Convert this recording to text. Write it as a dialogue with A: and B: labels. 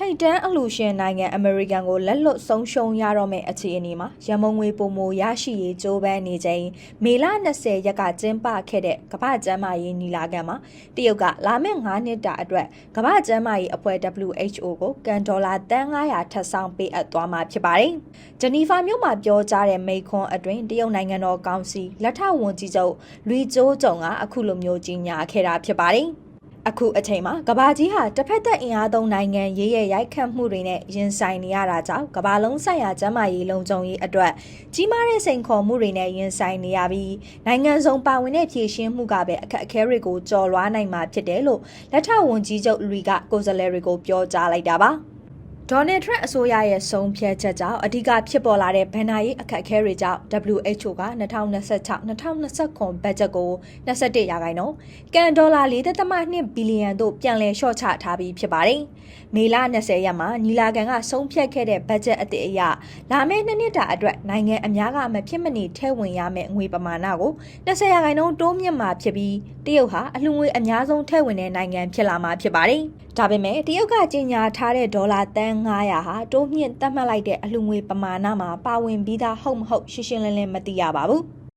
A: ထိတ်တန်းအလူရှင်နိုင်ငံအမေရိကန်ကိုလက်လွတ်ဆုံးရှုံးရတော့မယ့်အခြေအနေမှာရမုံငွေပုံမရရှိရေးကြိုးပမ်းနေချိန်မေလ20ရက်ကကျင်းပခဲ့တဲ့ကမ္ဘာ့ကျန်းမာရေးညီလာခံမှာတရုတ်ကလာမယ့်9နှစ်တာအတွက်ကမ္ဘာ့ကျန်းမာရေးအဖွဲ့ WHO ကိုကန်ဒေါ်လာတန်900ထပ်ဆောင်ပေးအပ်သွားမှာဖြစ်ပါတယ်။ဂျနီဖာမြို့မှာပြောကြားတဲ့မိန့်ခွန်းအတွင်းတရုတ်နိုင်ငံတော်ကောင်စီလက်ထောက်ဝန်ကြီးချုပ်လူီကျိုးကျုံကအခုလိုမျိုးကြီးညာခဲ့တာဖြစ်ပါတယ်။ အခုအချိန်မှာကဘာကြီးဟာတစ်ဖက်သက်အင်အားသုံးနိုင်ငံရေးရဲ့ရိုက်ခတ်မှုတွေနဲ့ရင်ဆိုင်နေရတာကြောင့်ကဘာလုံးဆိုင်ရာကျန်းမာရေးလုံခြုံရေးအတွက်ကြီးမားတဲ့စိန်ခေါ်မှုတွေနဲ့ရင်ဆိုင်နေရပြီးနိုင်ငံစုံပါဝင်တဲ့ဖြည့်ရှင်းမှုကပဲအခက်အခဲတွေကိုကျော်လွှားနိုင်မှာဖြစ်တယ်လို့လက်ထောက်ဝန်ကြီးချုပ်လူရီကကိုယ်စားလှယ်တွေကိုပြောကြားလိုက်တာပါ။ ဒေါ်နယ်ထရန့်အစိုးရရဲ့ဆုံးဖြတ်ချက်ကြောင့်အဓိကဖြစ်ပေါ်လာတဲ့ဗန်နာရေးအခက်အခဲတွေကြောင့် WHO က2026-2029ဘတ်ဂျက်ကို21ရာခိုင်နှုန်းကန်ဒေါ်လာ4.2ဘီလီယံတို့ပြန်လည်လျှော့ချထားပြီးဖြစ်ပါတယ်။မေလ20ရက်မှာညီလာခံကဆုံးဖြတ်ခဲ့တဲ့ဘတ်ဂျက်အသစ်အရလာမယ့်နှစ်နှစ်တာအတွက်နိုင်ငံအများကမဖြစ်မနေထည့်ဝင်ရမယ့်ငွေပမာဏကို20ရာခိုင်နှုန်းတိုးမြင့်မှာဖြစ်ပြီးတရုတ်ဟာအလှငွေအများဆုံးထည့်ဝင်တဲ့နိုင်ငံဖြစ်လာမှာဖြစ်ပါတယ်။ ဒါပေမဲ့တရုတ်ကကြီးညာထားတဲ့ဒေါ်လာတန်း900ဟာတိုးမြင့်သတ်မှတ်လိုက်တဲ့အလှငွေပမာဏမှာပါဝင်ပြီးသားဟုတ်မဟုတ်ရှင်းရှင်းလင်းလင်းမသိရပါဘူး။